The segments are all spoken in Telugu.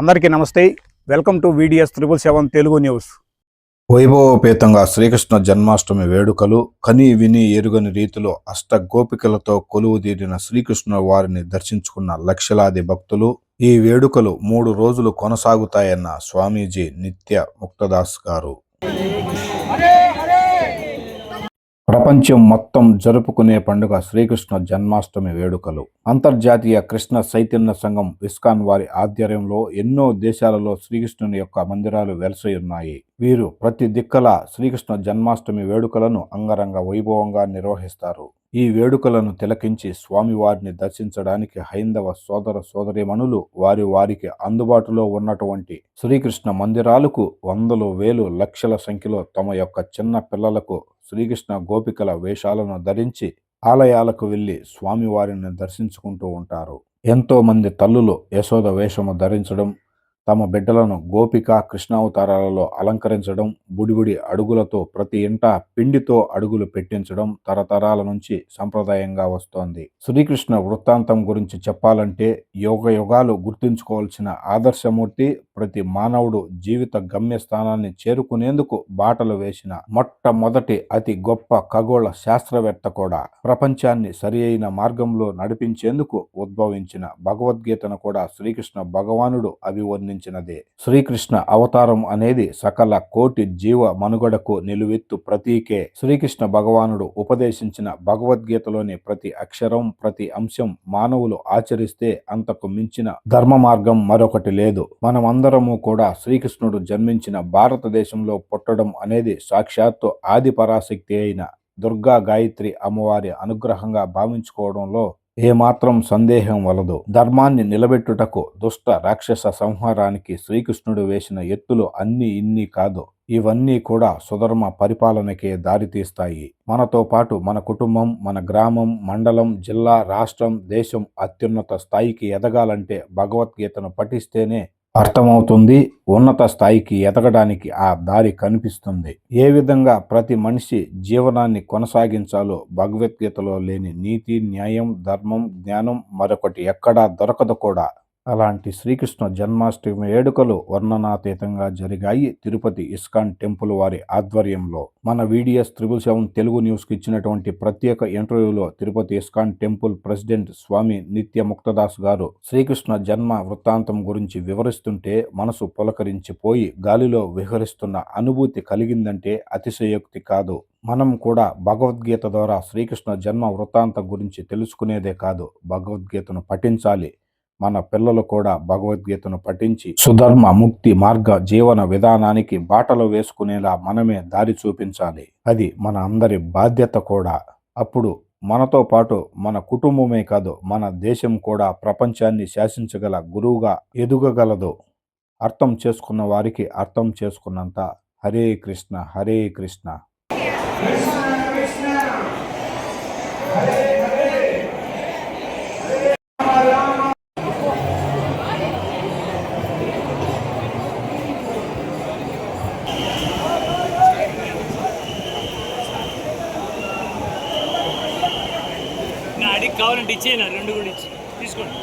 అందరికీ నమస్తే. Welcome to VDS triple seven Telugu news వైభవపేతంగా శ్రీకృష్ణ జన్మాష్టమి వేడుకలు కని విని ఎరుగని రీతిలో అష్ట గోపికలతో కొలువుదీరిన శ్రీకృష్ణ వారిని దర్శించుకున్న లక్షలాది భక్తులు ఈ వేడుకలు మూడు రోజులు కొనసాగుతాయన్న స్వామీజీ నిత్య ముక్తదాస్ గారు. ప్రపంచం మొత్తం జరుపుకునే పండుగ శ్రీకృష్ణ జన్మాష్టమి వేడుకలు. అంతర్జాతీయ కృష్ణ చైతన్య సంఘం ఇస్కాన్ వారి ఆధ్వర్యంలో ఎన్నో దేశాలలో శ్రీకృష్ణుని యొక్క మందిరాలు వెలసై ఉన్నాయి వీరు ప్రతి దిక్కల శ్రీకృష్ణ జన్మాష్టమి వేడుకలను అంగరంగ వైభవంగా నిర్వహిస్తారు. ఈ వేడుకలను తిలకించి స్వామివారిని దర్శించడానికి హైందవ సోదర సోదరీమణులు వారి వారికి అందుబాటులో ఉన్నటువంటి శ్రీకృష్ణ మందిరాలకు వందలు వేలు లక్షల సంఖ్యలో తమ యొక్క చిన్న పిల్లలకు శ్రీకృష్ణ గోపికల వేషాలను ధరించి ఆలయాలకు వెళ్ళి స్వామివారిని దర్శించుకుంటూ ఉంటారు. ఎంతోమంది తల్లులు యశోద వేషము ధరించడం తమ బిడ్డలను గోపిక కృష్ణావతారాలలో అలంకరించడం బుడిబుడి అడుగులతో ప్రతి ఇంట పిండితో అడుగులు పెట్టించడం తరతరాల నుంచి సంప్రదాయంగా వస్తోంది. శ్రీకృష్ణ వృత్తాంతం గురించి చెప్పాలంటే యోగ యుగాలు గుర్తుంచుకోవాల్సిన ఆదర్శమూర్తి ప్రతి మానవుడు జీవిత గమ్యస్థానాన్ని చేరుకునేందుకు బాటలు వేసిన మొట్టమొదటి అతి గొప్ప ఖగోళ శాస్త్రవేత్త కూడా. ప్రపంచాన్ని సరి అయిన మార్గంలో నడిపించేందుకు ఉద్భవించిన భగవద్గీతను కూడా శ్రీకృష్ణ భగవానుడు అభివర్ణించినదే శ్రీకృష్ణ అవతారం అనేది సకల కోటి జీవ మనుగడకు నిలువెత్తు ప్రతీకే. శ్రీకృష్ణ భగవానుడు ఉపదేశించిన భగవద్గీతలోని ప్రతి అక్షరం ప్రతి అంశం మానవులు ఆచరిస్తే అంతకు మించిన ధర్మ మార్గం మరొకటి లేదు. మనమందరము కూడా శ్రీకృష్ణుడు జన్మించిన భారతదేశంలో పుట్టడం అనేది సాక్షాత్తు ఆది పరాశక్తి అయిన దుర్గా గాయత్రి అమ్మవారి అనుగ్రహంగా భావించుకోవడంలో ఏమాత్రం సందేహం వలదు. ధర్మాన్ని నిలబెట్టుటకు దుష్ట రాక్షస సంహారానికి శ్రీకృష్ణుడు వేసిన ఎత్తులు అన్ని ఇన్ని కాదు. ఇవన్నీ కూడా సుధర్మ పరిపాలనకే దారితీస్తాయి. మనతో పాటు మన కుటుంబం మన గ్రామం మండలం జిల్లా రాష్ట్రం దేశం అత్యున్నత స్థాయికి ఎదగాలంటే భగవద్గీతను పఠిస్తేనే అర్థమవుతుంది. ఉన్నత స్థాయికి ఎదగడానికి ఆ దారి కనిపిస్తుంది. ఏ విధంగా ప్రతి మనిషి జీవనాన్ని కొనసాగించాలో భగవద్గీతలో లేని నీతి న్యాయం ధర్మం జ్ఞానం మరొకటి ఎక్కడా దొరకదు కూడా. అలాంటి శ్రీకృష్ణ జన్మాష్టమి వేడుకలు వర్ణనాతీతంగా జరిగాయి. తిరుపతి ఇస్కాన్ టెంపుల్ వారి ఆధ్వర్యంలో మన వీడియస్ త్రిబుల్ సెవెన్ తెలుగు న్యూస్కి ఇచ్చినటువంటి ప్రత్యేక ఇంటర్వ్యూలో Tirupati ISKCON temple president Swami Nitya Muktadas garu Srikrishna జన్మ వృత్తాంతం గురించి వివరిస్తుంటే మనసు పులకరించిపోయి గాలిలో విహరిస్తున్న అనుభూతి కలిగిందంటే అతిశయోక్తి కాదు. మనం కూడా భగవద్గీత ద్వారా శ్రీకృష్ణ జన్మ వృత్తాంతం గురించి తెలుసుకునేదే కాదు. భగవద్గీతను పఠించాలి. మన పిల్లలు కూడా భగవద్గీతను పఠించి సుధర్మ ముక్తి మార్గ జీవన విధానానికి బాటలు వేసుకునేలా మనమే దారి చూపించాలి. అది మన అందరి బాధ్యత కూడా. అప్పుడు మనతో పాటు మన కుటుంబమే కాదు మన దేశం కూడా ప్రపంచాన్ని శాసించగల గురువుగా ఎదుగగలదు. అర్థం చేసుకున్న వారికి అర్థం చేసుకున్నంత హరే కృష్ణ హరే కృష్ణ. నా కావాలంటే ఇచ్చేయన రెండు కూడా ఇచ్చి తీసుకోండి.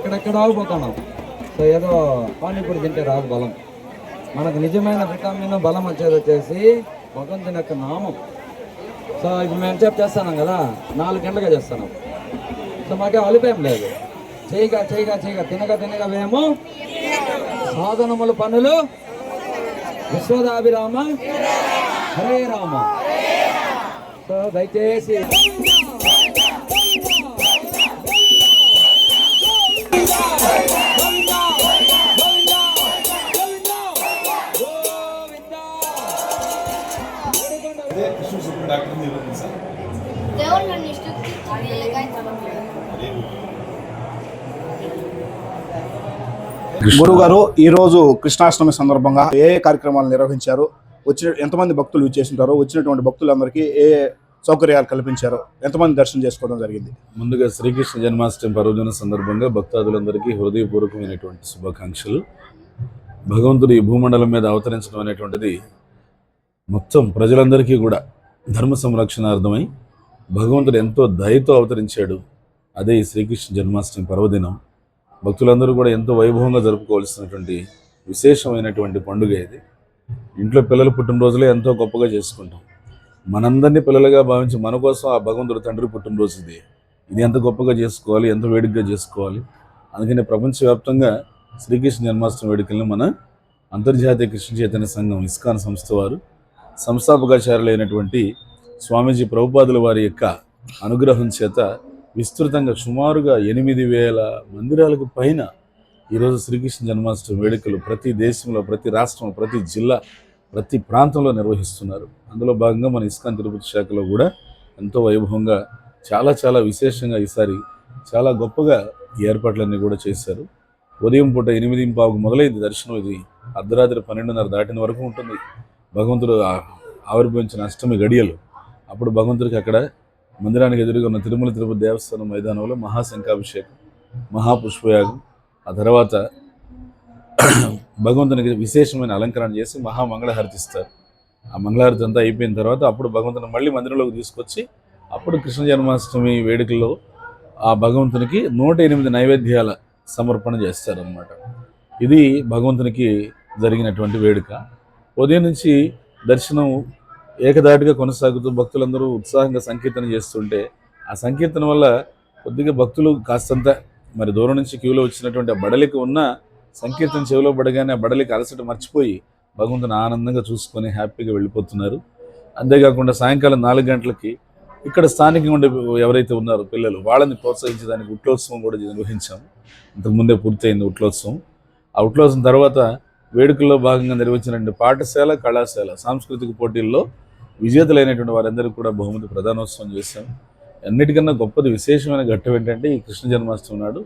ఎక్కడెక్కడ ఆగిపోతున్నాం సో ఏదో పానీపూరి తింటే రాదు బలం. మనకు నిజమైన విటమిన్ బలం వచ్చేది వచ్చేసి భగవంతుని యొక్క నామం. సో ఇప్పుడు మేము చెప్పి చేస్తున్నాం కదా నాలుగు గంటలుగా చేస్తున్నాం. సో మాకే అలిపేం లేదు. చేయగా చేయగా చేయగా తినగా తినగా మేము సాధనముల పనులు విశ్వదాభిరామ హరే రామ. సో దయచేసి ఇష్టం గురువు గారు ఈ రోజు కృష్ణాష్టమి సందర్భంగా ఏ కార్యక్రమాలు నిర్వహించారు? వచ్చిన ఎంతమంది భక్తులు చేసింటారు వచ్చినటువంటి భక్తులందరికీ ఏ ఏ సౌకర్యాలు కల్పించారు? ఎంతమంది దర్శనం చేసుకోవడం జరిగింది? ముందుగా శ్రీకృష్ణ జన్మాష్టమి పర్వదిన సందర్భంగా భక్తాదులందరికీ హృదయపూర్వకమైనటువంటి శుభాకాంక్షలు. భగవంతుడు ఈ భూమండలం మీద అవతరించడం అనేటువంటిది మొత్తం ప్రజలందరికీ కూడా ధర్మ సంరక్షణార్థమై భగవంతుడు ఎంతో దయతో అవతరించాడు. అదే ఈ శ్రీకృష్ణ జన్మాష్టమి పర్వదినం. భక్తులందరూ కూడా ఎంతో వైభవంగా జరుపుకోవాల్సినటువంటి విశేషమైనటువంటి పండుగ ఇది. ఇంట్లో పిల్లలు పుట్టినరోజులే ఎంతో గొప్పగా చేసుకుంటాం. మనందరినీ పిల్లలుగా భావించి మన కోసం ఆ భగవంతుడు తండ్రి పుట్టినరోజు ఇది. ఇది ఎంత గొప్పగా చేసుకోవాలి ఎంత వేడుకగా చేసుకోవాలి? అందుకని ప్రపంచవ్యాప్తంగా శ్రీకృష్ణ జన్మాష్టమి వేడుకలను మన అంతర్జాతీయ కృష్ణ చైతన్య సంఘం ఇస్కాన్ సంస్థ వారు సంస్థాపకాచార్యులైనటువంటి స్వామీజీ ప్రభుపాదుల వారి యొక్క అనుగ్రహం చేత విస్తృతంగా సుమారుగా ఎనిమిది వేల మందిరాలకు పైన ఈరోజు శ్రీకృష్ణ జన్మాష్టమి వేడుకలు ప్రతి దేశంలో ప్రతి రాష్ట్రం ప్రతి జిల్లా ప్రతి ప్రాంతంలో నిర్వహిస్తున్నారు. అందులో భాగంగా మన ఇస్కాన్ తిరుపతి శాఖలో కూడా ఎంతో వైభవంగా చాలా చాలా విశేషంగా ఈసారి చాలా గొప్పగా ఈ ఏర్పాట్లన్నీ కూడా చేశారు. ఉదయం పూట ఎనిమిది పావుకు మొదలైంది దర్శనం. ఇది అర్ధరాత్రి పన్నెండున్నర దాటిన వరకు ఉంటుంది. భగవంతుడు ఆవిర్భవించిన అష్టమి గడియలు. అప్పుడు భగవంతుడికి అక్కడ మందిరానికి ఎదురుగా ఉన్న తిరుమల తిరుపతి దేవస్థానం మైదానంలో మహాశంఖాభిషేకం మహాపుష్పయాగం ఆ తర్వాత భగవంతునికి విశేషమైన అలంకరణ చేసి మహామంగళహారతిస్తారు. ఆ మంగళహారతి అంతా అయిపోయిన తర్వాత అప్పుడు భగవంతుని మళ్ళీ మందిరంలోకి తీసుకొచ్చి అప్పుడు కృష్ణ జన్మాష్టమి వేడుకల్లో ఆ భగవంతునికి నూట ఎనిమిది నైవేద్యాల సమర్పణ చేస్తారనమాట ఇది భగవంతునికి జరిగినటువంటి వేడుక. ఉదయం నుంచి దర్శనం ఏకదాటిగా కొనసాగుతూ భక్తులందరూ ఉత్సాహంగా సంకీర్తన చేస్తుంటే ఆ సంకీర్తన వల్ల కొద్దిగా భక్తులు కాస్తంత మరి దూరం నుంచి క్యూలో వచ్చినటువంటి ఆ బడలికి ఉన్న సంకీర్తన చెవిలో పడగానే ఆ బడలికి అలసట మర్చిపోయి భగవంతుని ఆనందంగా చూసుకొని హ్యాపీగా వెళ్ళిపోతున్నారు. అంతేకాకుండా సాయంకాలం నాలుగు గంటలకి ఇక్కడ స్థానికంగా ఉండే ఎవరైతే ఉన్నారో పిల్లలు వాళ్ళని ప్రోత్సహించడానికి ఉట్లోత్సవం కూడా నిర్వహించాము. ఇంతకుముందే పూర్తయింది ఉట్లోత్సవం. ఆ ఉట్లోత్సవం తర్వాత వేడుకల్లో భాగంగా నిర్వహించినటువంటి పాఠశాల కళాశాల సాంస్కృతిక పోటీల్లో విజేతలైనటువంటి వారందరికీ కూడా బహుమతి ప్రధానోత్సవం చేశాం. అన్నిటికన్నా గొప్పది విశేషమైన ఘట్టం ఏంటంటే ఈ కృష్ణ జన్మాష్టమి నాడు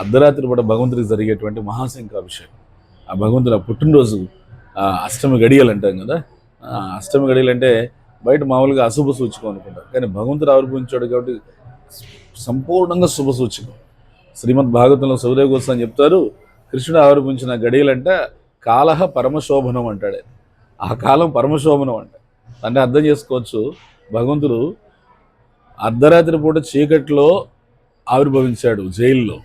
అర్ధరాత్రి పూట భగవంతుడికి జరిగేటువంటి మహాశంఖాభిషేకం. ఆ భగవంతుడు ఆ పుట్టినరోజు ఆ అష్టమి గడియలు అంటాం కదా ఆ అష్టమి గడియలు అంటే బయట మామూలుగా అశుభ సూచకం అనుకుంటారు కానీ భగవంతుడు ఆవిర్భవించాడు కాబట్టి సంపూర్ణంగా శుభ సూచకం. శ్రీమద్ భాగవతంలో సౌదయ గోస్వామి చెప్తారు కృష్ణుడు ఆవిర్భవించిన గడియలంట కాలహ పరమశోభనం అంటాడు ఆ కాలం పరమశోభనం అంట. అంటే అర్థం చేసుకోవచ్చు. భగవంతుడు అర్ధరాత్రి పూట చీకట్లో ఆవిర్భవించాడు జైల్లో.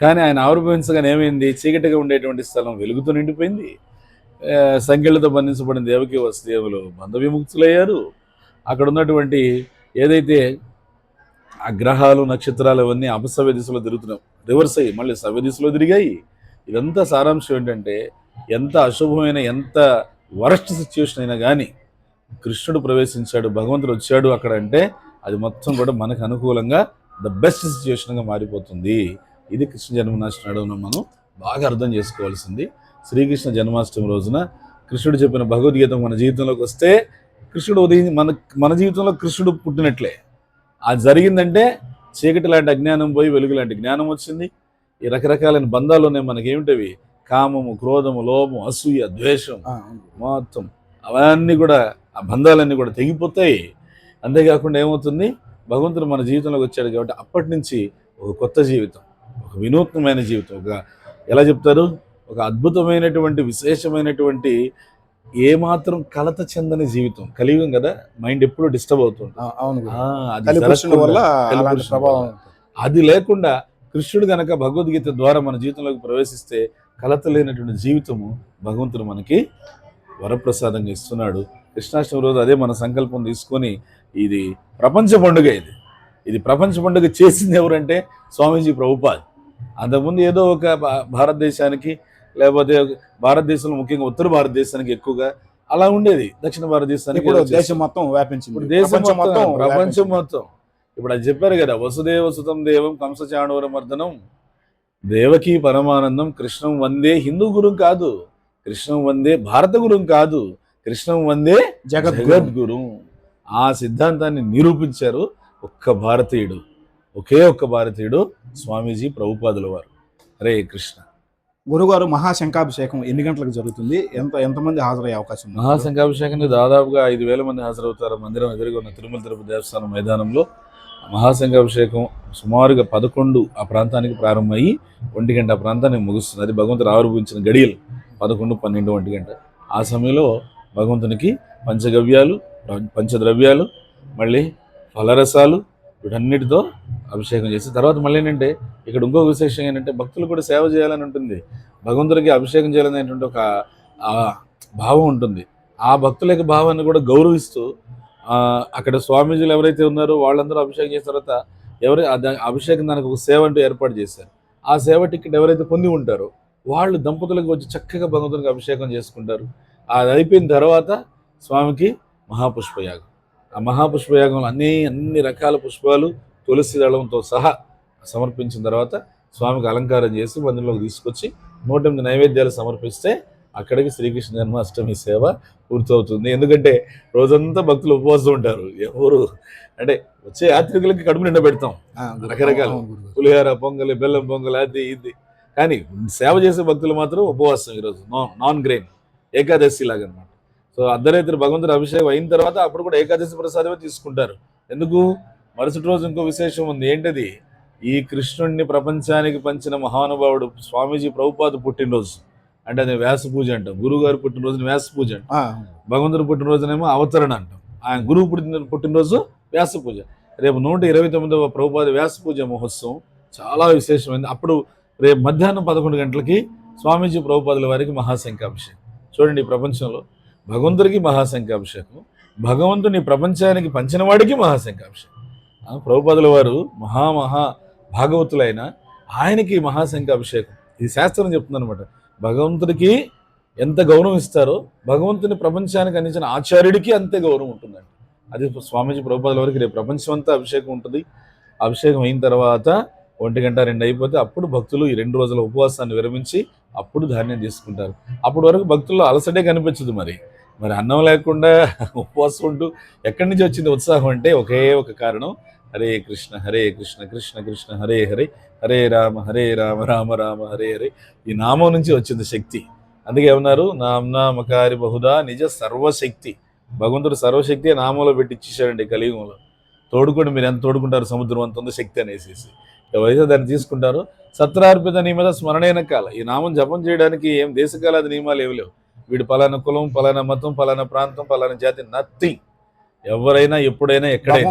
కానీ ఆయన ఆవిర్భవించగానే ఏమైంది? చీకటిగా ఉండేటువంటి స్థలం వెలుగుతూ నిండిపోయింది. సంఖ్యలతో బంధించబడిన దేవకి వసుదేవులు బంధ విముక్తులయ్యారు అక్కడ ఉన్నటువంటి ఏదైతే ఆ గ్రహాలు నక్షత్రాలు అవన్నీ అపసవ్య దిశలో తిరుగుతున్నాం రివర్స్ అయ్యి మళ్ళీ సవ్య దిశలో తిరిగాయి. ఇదంతా సారాంశం ఏంటంటే ఎంత అశుభమైన ఎంత వరస్ట్ సిచ్యువేషన్ అయినా కానీ కృష్ణుడు ప్రవేశించాడు భగవంతుడు వచ్చాడు అక్కడ అంటే అది మొత్తం కూడా మనకు అనుకూలంగా ద బెస్ట్ సిచ్యువేషన్గా మారిపోతుంది. ఇది కృష్ణ జన్మనాష్టమి నాడున మనం బాగా అర్థం చేసుకోవాల్సింది. శ్రీకృష్ణ జన్మాష్టమి రోజున కృష్ణుడు చెప్పిన భగవద్గీత మన జీవితంలోకి వస్తే కృష్ణుడు ఉదయం మన మన జీవితంలో కృష్ణుడు పుట్టినట్లే. అది జరిగిందంటే చీకటి లాంటి అజ్ఞానం పోయి వెలుగు లాంటి జ్ఞానం వచ్చింది. ఈ రకరకాలైన బంధాలు ఉన్నాయి మనకేమిటవి కామము క్రోధము లోభము అసూయ ద్వేషం మొత్తం. అవన్నీ కూడా ఆ బంధాలన్నీ కూడా తెగిపోతాయి. అంతేకాకుండా ఏమవుతుంది? భగవంతుడు మన జీవితంలోకి వచ్చాడు కాబట్టి అప్పటి నుంచి ఒక కొత్త జీవితం ఒక వినూత్నమైన జీవితం ఒక ఎలా చెప్తారు? ఒక అద్భుతమైనటువంటి విశేషమైనటువంటి ఏమాత్రం కలత చెందని జీవితం. కలియుగం కదా మైండ్ ఎప్పుడు డిస్టర్బ్ అవుతుంది అవును వల్ల ప్రభావం. అది లేకుండా కృష్ణుడు గనక భగవద్గీత ద్వారా మన జీవితంలోకి ప్రవేశిస్తే కలత లేనటువంటి జీవితము భగవంతుడు మనకి వరప్రసాదంగా ఇస్తున్నాడు. కృష్ణాష్టమి రోజు అదే మన సంకల్పం తీసుకొని ఇది ప్రపంచ పండుగ ఇది. ఇది ప్రపంచ పండుగ చేసింది ఎవరంటే స్వామీజీ ప్రభుపాద్. అంతకుముందు ఏదో ఒక భారతదేశానికి లేకపోతే భారతదేశంలో ముఖ్యంగా ఉత్తర భారతదేశానికి ఎక్కువగా అలా ఉండేది. దక్షిణ భారతదేశానికి. దేశం మొత్తం వ్యాపించింది. దేశం మొత్తం ప్రపంచం. మొత్తం. ఇప్పుడు అది చెప్పారు కదా వసుదేవ సుతం దేవం కంస చాణూర మర్దనం దేవకి పరమానందం కృష్ణం వందే హిందూ గురుం కాదు. కృష్ణం వందే భారత గురుం కాదు కృష్ణం వందే జగద్గురు. ఆ సిద్ధాంతాన్ని నిరూపించారు ఒక్క భారతీయుడు ఒకే ఒక్క భారతీయుడు స్వామీజీ ప్రభుపాదుల వారు. హరే కృష్ణ. గురుగారు మహాశంఖాభిషేకం ఎన్ని గంటలకు జరుగుతుంది? ఎంత ఎంతమంది హాజరయ్యే అవకాశం ఉంది? మహాశంఖాభిషేకానికి దాదాపుగా ఐదు వేల మంది హాజరవుతారు. మందిరం ఎదురుగా ఉన్న తిరుమల తిరుపతి దేవస్థానం మైదానంలో మహాశంఖాభిషేకం సుమారుగా పదకొండు ఆ ప్రాంతానికి ప్రారంభమయ్యి ఒంటి గంట ఆ ప్రాంతానికి ముగుస్తుంది. అది భగవంతుడు ఆవిర్భవించిన గడియలు. పదకొండు పన్నెండు ఒంటి గంట. ఆ సమయంలో భగవంతునికి పంచగవ్యాలు పంచద్రవ్యాలు మళ్ళీ ఫలరసాలు వీటన్నిటితో అభిషేకం చేసి తర్వాత మళ్ళీ ఏంటంటే ఇక్కడ ఇంకో విశేషం ఏంటంటే భక్తులు కూడా సేవ చేయాలని ఉంటుంది. భగవంతుడికి అభిషేకం చేయాలనేటువంటి ఒక భావం ఉంటుంది. ఆ భక్తుల యొక్క భావాన్ని కూడా గౌరవిస్తూ అక్కడ స్వామీజీలు ఎవరైతే ఉన్నారో వాళ్ళందరూ అభిషేకం చేసిన తర్వాత ఎవరి అభిషేకం దానికి ఒక సేవ అంటూ ఏర్పాటు చేశారు. ఆ సేవ టికెట్ ఎవరైతే పొంది ఉంటారో వాళ్ళు దంపతులకు వచ్చి చక్కగా భగవంతునికి అభిషేకం చేసుకుంటారు. అది అయిపోయిన తర్వాత స్వామికి మహాపుష్పయాగం. ఆ మహాపుష్పయాగంలో అన్ని అన్ని రకాల పుష్పాలు తులసి దళంతో సహా సమర్పించిన తర్వాత స్వామికి అలంకారం చేసి మందిరంలోకి తీసుకొచ్చి నూట ఎనిమిది నైవేద్యాలు సమర్పిస్తే అక్కడికి శ్రీకృష్ణ జన్మాష్టమి సేవ పూర్తవుతుంది. ఎందుకంటే రోజంతా భక్తులు ఉపవాసం ఉంటారు. ఎవరు? అంటే వచ్చే యాత్రికులకి కడుపు నిండా పెడతాం. రకరకాలు. పులిహార పొంగలి బెల్లం పొంగలి అది ఇది. కానీ సేవ చేసే భక్తులు మాత్రం ఉపవాసం ఈరోజు నాన్ నాన్ గ్రెయిన్ ఏకాదశి లాగా అనమాట సో అర్ధరాత్రి భగవంతుడి అభిషేకం అయిన తర్వాత అప్పుడు కూడా ఏకాదశి ప్రసాదమే తీసుకుంటారు. ఎందుకు? మరుసటి రోజు ఇంకో విశేషం ఉంది. ఏంటది? ఈ కృష్ణుడిని ప్రపంచానికి పంచిన మహానుభావుడు స్వామీజీ ప్రభుపాద పుట్టినరోజు. అంటే అది వ్యాస పూజ అంటాం. గురువు గారు పుట్టినరోజుని వ్యాస పూజ అంటాం. భగవంతుడి పుట్టినరోజునేమో అవతరణ అంటాం. ఆయన గురువు పుట్టిన పుట్టినరోజు వ్యాస పూజ. రేపు నూట ఇరవై తొమ్మిదవ ప్రభుపాద వ్యాస పూజ మహోత్సవం. చాలా విశేషమైంది. అప్పుడు రేపు మధ్యాహ్నం పదకొండు గంటలకి స్వామీజీ ప్రభుపాదుల వారికి మహాశంఖాభిషేకం. చూడండి ఈ ప్రపంచంలో భగవంతుడికి మహాశంఖాభిషేకం భగవంతుని ప్రపంచానికి పంచిన వాడికి మహాశంఖాభిషేకం ప్రభుపాదుల వారు మహామహా భాగవతులైన ఆయనకి మహాశంఖాభిషేకం. ఇది శాస్త్రం చెప్తుందనమాట భగవంతుడికి ఎంత గౌరవం ఇస్తారో భగవంతుని ప్రపంచానికి అందించిన ఆచార్యుడికి అంతే గౌరవం ఉంటుందండి అది స్వామీజీ ప్రభుపాదుల వారికి రేపు ప్రపంచం అంతా అభిషేకం ఉంటుంది. అభిషేకం అయిన తర్వాత ఒంటి గంట రెండు అయిపోతే అప్పుడు భక్తులు ఈ రెండు రోజుల ఉపవాసాన్ని విరమించి అప్పుడు ధాన్యం తీసుకుంటారు. అప్పటి వరకు భక్తుల్లో అలసటే కనిపించదు మరి. మరి అన్నం లేకుండా ఉపవాసం ఉంటూ ఎక్కడి నుంచి వచ్చింది ఉత్సాహం అంటే ఒకే ఒక కారణం. హరే కృష్ణ హరే కృష్ణ కృష్ణ కృష్ణ హరే హరే హరే రామ హరే రామ రామ రామ హరే హరే ఈ నామం నుంచి వచ్చింది శక్తి. అందుకే ఏమన్నారు? నామ్నామకారి బహుదా నిజ సర్వశక్తి. భగవంతుడు సర్వశక్తి నామంలో పెట్టి ఇచ్చేసాడండి కలియుగంలో. తోడుకొని మీరు ఎంత తోడుకుంటారు సముద్రం అంత ఉంది శక్తి అనేసి ఎవరైతే దాన్ని తీసుకుంటారో సత్రార్పిత నియమద స్మరణైన కాల. ఈ నామం జపం చేయడానికి ఏం దేశకాలాది నియమాలు ఏమి లేవు. వీడు పలానా కులం పలానా మతం పలానా ప్రాంతం పలానా జాతి నథింగ్ ఎవరైనా ఎప్పుడైనా ఎక్కడైనా?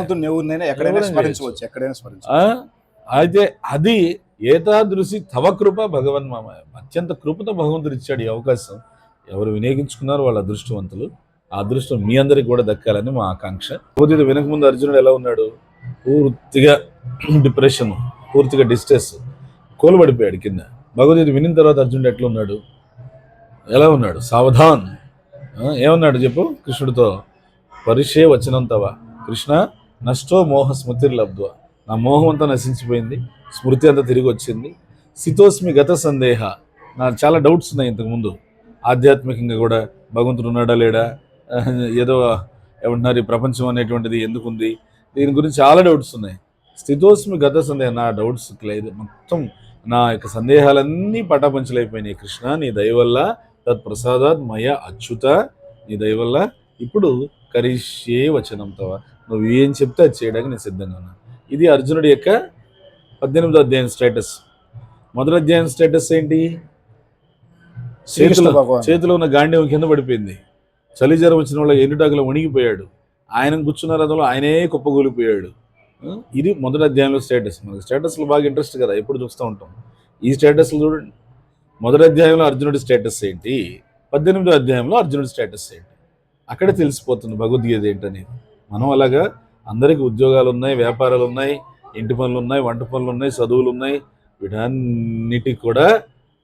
అయితే అది ఏతాదృశి తవ కృప భగవన్ మామ. అత్యంత కృపతో భగవంతుడు ఇచ్చాడు ఈ అవకాశం. ఎవరు వినియోగించుకున్నారో వాళ్ళ అదృష్టవంతులు. ఆ అదృష్టం మీ అందరికి కూడా దక్కాలని మా ఆకాంక్ష. పోతే వెనక ముందు అర్జునుడు ఎలా ఉన్నాడు? పూర్తిగా డిప్రెషన్ పూర్తిగా డిస్ట్రెస్ కోలుబడిపోయాడు కింద. భగవద్గీత వినిన తర్వాత అర్జునుడు ఎట్లా ఉన్నాడు? ఎలా ఉన్నాడు? సావధాన్. ఏమన్నాడు చెప్పు? కృష్ణుడితో పరిషే వచనంతవా? కృష్ణ నష్టో మోహ స్మృతి లబ్ధ్వ? నా మోహం అంతా నశించిపోయింది. స్మృతి అంతా తిరిగి వచ్చింది. సితోస్మి గత సందేహ. నా చాలా డౌట్స్ ఉన్నాయి ఇంతకుముందు ఆధ్యాత్మికంగా కూడా భగవంతుడు ఉన్నాడా లేడా? ఏదో ఏమంటున్నారు ఈ ప్రపంచం అనేటువంటిది ఎందుకుంది? దీని గురించి చాలా డౌట్స్ ఉన్నాయి. స్థితోస్మి గత సందేహం నా డౌట్స్ క్లియర్ మొత్తం నా యొక్క సందేహాలన్నీ పటాపంచలైపోయినాయి కృష్ణ నీ దయ వల్ల తత్ ప్రసాదాత్ మయ అచ్యుత నీ దయ వల్ల ఇప్పుడు కరిష్యే వచనం తవ. నువ్వు ఏం చెప్తే అది చేయడానికి నేను సిద్ధంగా ఉన్నాను. ఇది అర్జునుడి యొక్క పద్దెనిమిదో అధ్యాయం స్టేటస్ మొదటి అధ్యాయం స్టేటస్ ఏంటి? చేతిలో చేతిలో ఉన్న గాంధీవం కింద పడిపోయింది. చలి జ్వరం వచ్చిన వాళ్ళ ఎండుటాకులో వణిగిపోయాడు ఆయన కూర్చున్న రథంలో ఆయనే కుప్పగూలిపోయాడు ఇది మొదటి అధ్యాయంలో స్టేటస్ మనకి స్టేటస్లో బాగా ఇంట్రెస్ట్ కదా ఎప్పుడు చూస్తూ ఉంటాం. ఈ స్టేటస్లు చూడండి. మొదటి అధ్యాయంలో అర్జునుడి స్టేటస్ ఏంటి? పద్దెనిమిదో అధ్యాయంలో అర్జునుడి స్టేటస్ ఏంటి? అక్కడే తెలిసిపోతుంది భగవద్గీత ఏంటనేది. మనం అలాగా అందరికీ ఉద్యోగాలు ఉన్నాయి వ్యాపారాలు ఉన్నాయి ఇంటి పనులు ఉన్నాయి వంట పనులు ఉన్నాయి చదువులు ఉన్నాయి. వీటన్నిటికి కూడా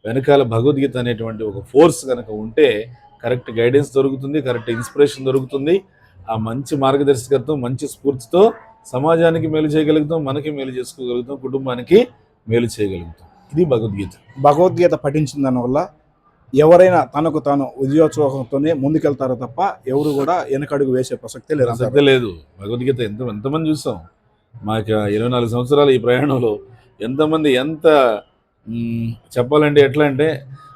వెనకాల భగవద్గీత అనేటువంటి ఒక ఫోర్స్ కనుక ఉంటే కరెక్ట్ గైడెన్స్ దొరుకుతుంది కరెక్ట్ ఇన్స్పిరేషన్ దొరుకుతుంది. ఆ మంచి మార్గదర్శకత్వం మంచి స్ఫూర్తితో సమాజానికి మేలు చేయగలుగుతాం మనకి మేలు చేసుకోగలుగుతాం కుటుంబానికి మేలు చేయగలుగుతాం. ఇది భగవద్గీత. భగవద్గీత పఠించిన దానివల్ల ఎవరైనా తనకు తాను ఉద్యోగోత్సవంతోనే ముందుకెళ్తారో తప్ప ఎవరు కూడా వెనకడుగు వేసే ప్రసక్తే లేదు ప్రసక్తే లేదు. భగవద్గీత ఎంత ఎంతమంది చూసాం? మాకు ఇరవై నాలుగు సంవత్సరాల ఈ ప్రయాణంలో ఎంతమంది ఎంత చెప్పాలంటే ఎట్లా అంటే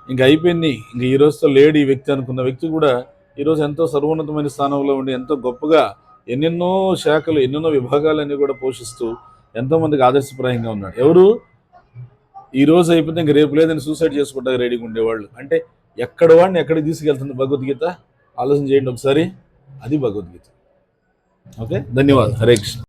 ఇంక అయిపోయింది. ఇంక ఈ రోజుతో లేడు ఈ వ్యక్తి అనుకున్న వ్యక్తి కూడా ఈరోజు ఎంతో సర్వోన్నతమైన స్థానంలో ఉండి ఎంతో గొప్పగా ఎన్నెన్నో శాఖలు ఎన్నెన్నో విభాగాలన్నీ కూడా పోషిస్తూ ఎంతోమందికి ఆదర్శప్రాయంగా ఉన్నాడు ఎవరు? ఈ రోజు అయిపోతే ఇంక రేపు లేదని సూసైడ్ చేసుకుంటారు రెడీగా ఉండేవాళ్ళు. అంటే ఎక్కడ వాడిని ఎక్కడికి తీసుకెళ్తుంది భగవద్గీత? ఆలోచన చేయండి ఒకసారి. అది భగవద్గీత. ఓకే? ధన్యవాదాలు. హరే కృష్ణ.